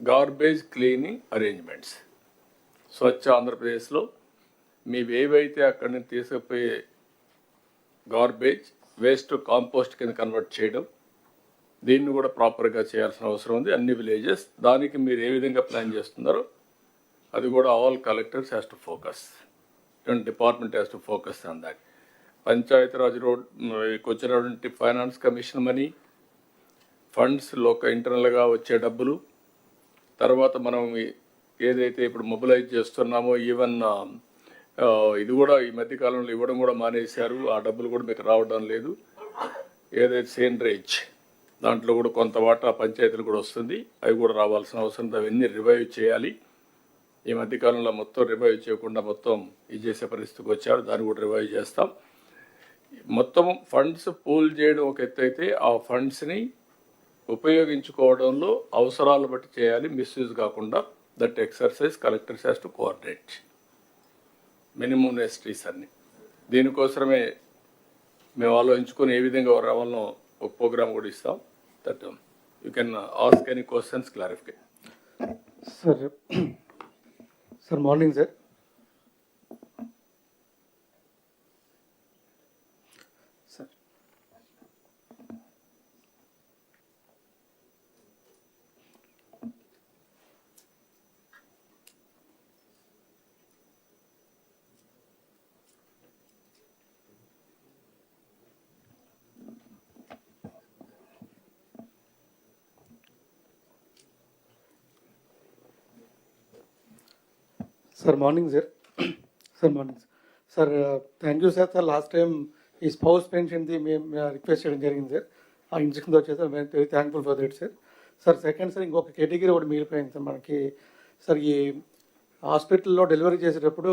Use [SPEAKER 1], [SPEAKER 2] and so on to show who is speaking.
[SPEAKER 1] Garbage cleaning arrangements. స్వచ్ఛ ఆంధ్రప్రదేశ్లో మేము ఏవైతే అక్కడి నుంచి తీసుకుపోయే గార్బేజ్ వేస్ట్ కాంపోస్ట్ కింద కన్వర్ట్ చేయడం దీన్ని కూడా ప్రాపర్గా చేయాల్సిన అవసరం ఉంది. అన్ని విలేజెస్ దానికి మీరు ఏ విధంగా ప్లాన్ చేస్తున్నారో అది కూడా all collectors has to focus department has to focus on that Panchayati Raj road వచ్చినటువంటి ఫైనాన్స్ కమిషన్ మనీ ఫండ్స్ లోక ఇంటర్నల్గా వచ్చే డబ్బులు తర్వాత మనం ఏదైతే ఇప్పుడు మొబిలైజ్ చేస్తున్నామో ఈవెన్ ఇది కూడా ఈ మధ్య కాలంలో ఇవ్వడం కూడా మానేశారు. ఆ డబ్బులు కూడా మీకు రావడం లేదు. ఏదైతే సేండ్రేజ్ దాంట్లో కూడా కొంత వాటా పంచాయతీలు కూడా వస్తుంది. అవి కూడా రావాల్సిన అవసరం అవన్నీ రివైవ్ చేయాలి. ఈ మధ్య కాలంలో మొత్తం రివైవ్ చేయకుండా మొత్తం ఇది చేసే పరిస్థితికి వచ్చారు. దాన్ని కూడా రివైవ్ చేస్తాం. మొత్తం ఫండ్స్ పూల్ చేయడం ఒక ఎత్తు అయితే ఆ ఫండ్స్ని ఉపయోగించుకోవడంలో అవసరాలు బట్టి చేయాలి మిస్యూజ్ కాకుండా that exercise collectors has to coordinate minimum necessities అన్ని. దీనికోసమే మేము ఆలోచించుకొని ఏ విధంగా రావాలనో ఒక ప్రోగ్రామ్ కూడా ఇస్తాం. That you can ask any questions clarificate
[SPEAKER 2] sir sir morning sir sir morning sir sir morning sir thank you sir sir last time ఈ spouse పెన్షన్ది మేము రిక్వెస్ట్ చేయడం జరిగింది సార్ ఆ ఇన్స్ట్రక్షన్తో వచ్చేసి సార్ మేము very thankful for that sir sir second sir ఇంకొక category ఒకటి మిగిలిపోయింది సార్ మనకి. సార్ ఈ హాస్పిటల్లో డెలివరీ చేసేటప్పుడు